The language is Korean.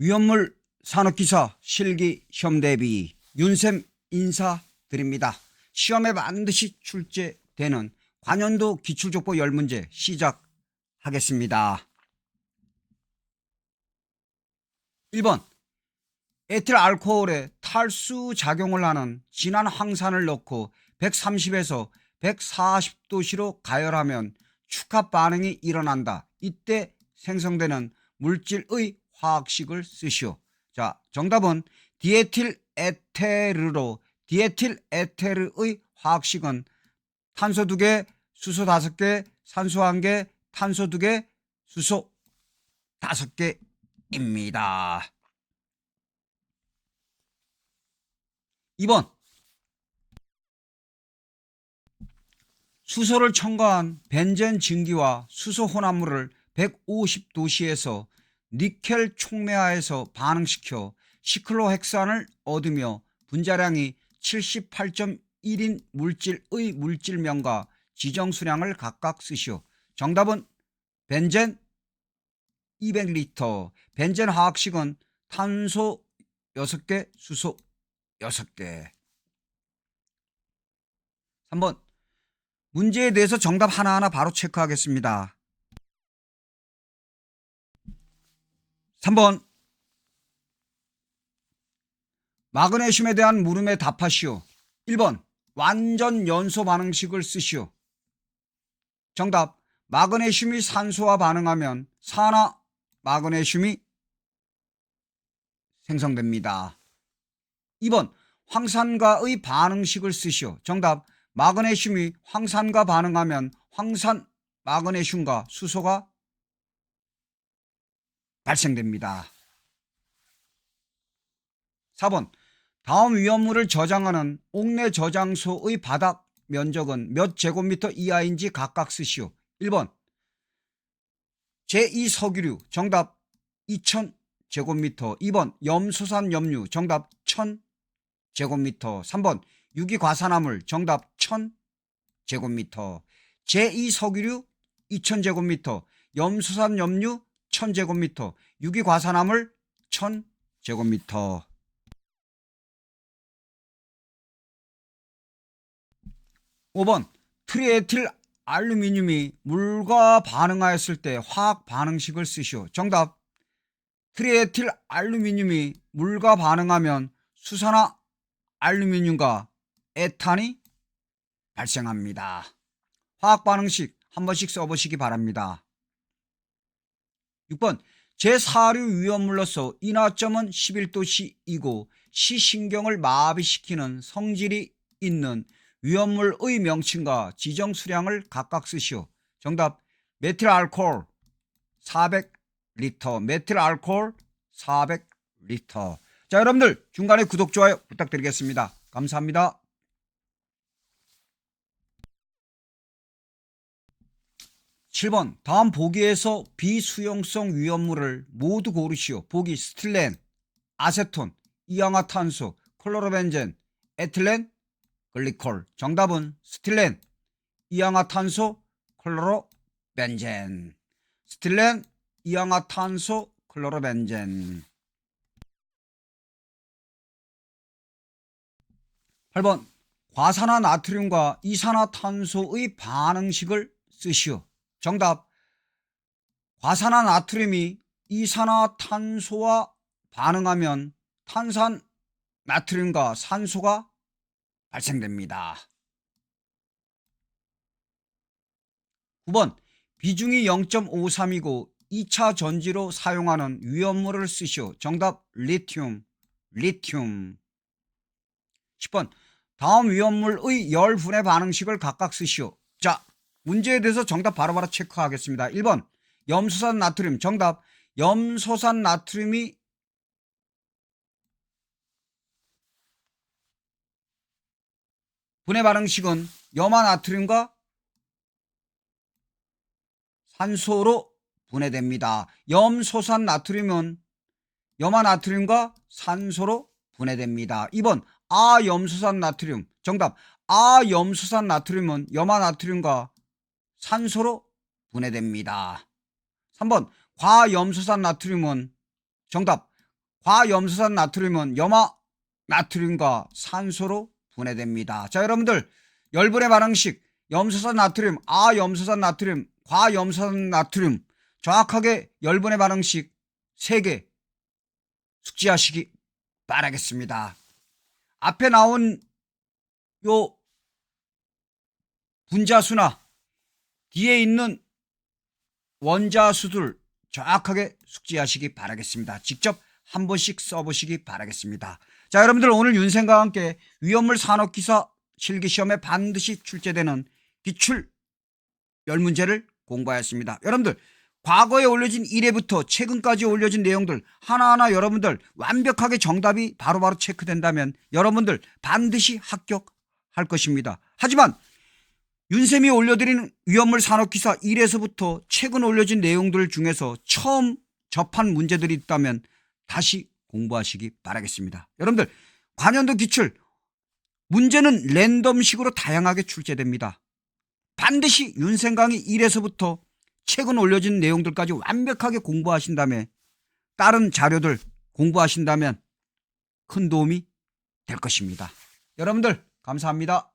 위험물 산업기사 실기 시험 대비 윤쌤 인사드립니다. 시험에 반드시 출제되는 관연도 기출족보 10문제 시작하겠습니다. 1번 에틸 알코올에 탈수 작용을 하는 진한 황산을 넣고 130에서 140도씨로 가열하면 축합 반응이 일어난다. 이때 생성되는 물질의 화학식을 쓰시오. 자, 정답은 디에틸 에테르로 디에틸 에테르의 화학식은 탄소 2개, 수소 5개, 산소 1개, 탄소 2개, 수소 5개입니다. 2번 수소를 첨가한 벤젠 증기와 수소 혼합물을 150도씨에서 니켈 촉매하에서 반응시켜 시클로헥산을 얻으며 분자량이 78.1인 물질의 물질명과 지정수량을 각각 쓰시오. 정답은 벤젠 200리터. 벤젠 화학식은 탄소 6개, 수소 6개. 3번 문제에 대해서 정답 하나하나 바로 체크하겠습니다. 3번 마그네슘에 대한 물음에 답하시오. 1번 완전 연소 반응식을 쓰시오. 정답 마그네슘이 산소와 반응하면 산화 마그네슘이 생성됩니다. 2번 황산과의 반응식을 쓰시오. 정답 마그네슘이 황산과 반응하면 황산 마그네슘과 수소가 발생됩니다. 4번 다음 위험물을 저장하는 옥내 저장소의 바닥 면적은 몇 제곱미터 이하인지 각각 쓰시오. 1번 제2석유류 정답 2000 제곱미터 2번 염소산 염류 정답 1000 제곱미터 3번 유기과산화물 정답 1000 제곱미터 제2석유류 2000 제곱미터 염소산 염류 1000 제곱미터 유기과산화물 1000 제곱미터 5번 트리에틸 알루미늄이 물과 반응하였을 때 화학 반응식을 쓰시오. 정답 트리에틸 알루미늄이 물과 반응하면 수산화 알루미늄과 에탄이 발생합니다. 화학 반응식 한 번씩 써보시기 바랍니다. 6번 제4류 위험물로서 인화점은 11도씨이고 시신경을 마비시키는 성질이 있는 위험물의 명칭과 지정 수량을 각각 쓰시오. 정답 메틸 알코올 400리터 메틸 알코올 400리터 자 여러분들 중간에 구독 좋아요 부탁드리겠습니다. 감사합니다. 7번 다음 보기에서 비수용성 위험물을 모두 고르시오. 보기 스틸렌, 아세톤, 이황화탄소, 클로로벤젠, 에틸렌, 글리콜. 정답은 스틸렌, 이황화탄소, 클로로벤젠. 스틸렌, 이황화탄소, 클로로벤젠. 8번 과산화 나트륨과 이산화탄소의 반응식을 쓰시오. 정답 과산화 나트륨이 이산화탄소와 반응하면 탄산 나트륨과 산소가 발생됩니다. 9번 비중이 0.53이고 2차 전지로 사용하는 위험물을 쓰시오. 정답 리튬 리튬 10번 다음 위험물의 열분해 반응식을 각각 쓰시오. 자 문제에 대해서 정답 바로 바로 체크하겠습니다. 1번 염소산 나트륨 정답 염소산 나트륨이 분해 반응식은 염화 나트륨과 산소로 분해됩니다. 염소산 나트륨은 염화 나트륨과 산소로 분해됩니다. 2번 아염소산 나트륨 정답 아염소산 나트륨은 염화 나트륨과 산소로 분해됩니다. 3번 과염소산 나트륨은 정답 과염소산 나트륨은 염화 나트륨과 산소로 분해됩니다. 자, 여러분들 열분의 반응식 염소산 나트륨, 아염소산 나트륨, 과염소산 나트륨 정확하게 열분의 반응식 3개 숙지하시기 바라겠습니다. 앞에 나온 요 분자수나 뒤에 있는 원자수들 정확하게 숙지하시기 바라겠습니다. 직접 한 번씩 써보시기 바라겠습니다. 자, 여러분들 오늘 윤생과 함께 위험물 산업기사 실기시험에 반드시 출제되는 기출 열 문제를 공부하였습니다. 여러분들 과거에 올려진 1회부터 최근까지 올려진 내용들 하나하나 여러분들 완벽하게 정답이 바로바로 체크된다면 여러분들 반드시 합격할 것입니다. 하지만 윤쌤이 올려드리는 위험물 산업기사 1에서부터 최근 올려진 내용들 중에서 처음 접한 문제들이 있다면 다시 공부하시기 바라겠습니다. 여러분들 관연도 기출 문제는 랜덤식으로 다양하게 출제됩니다. 반드시 윤생 강의 1에서부터 최근 올려진 내용들까지 완벽하게 공부하신 다음에 다른 자료들 공부하신다면 큰 도움이 될 것입니다. 여러분들 감사합니다.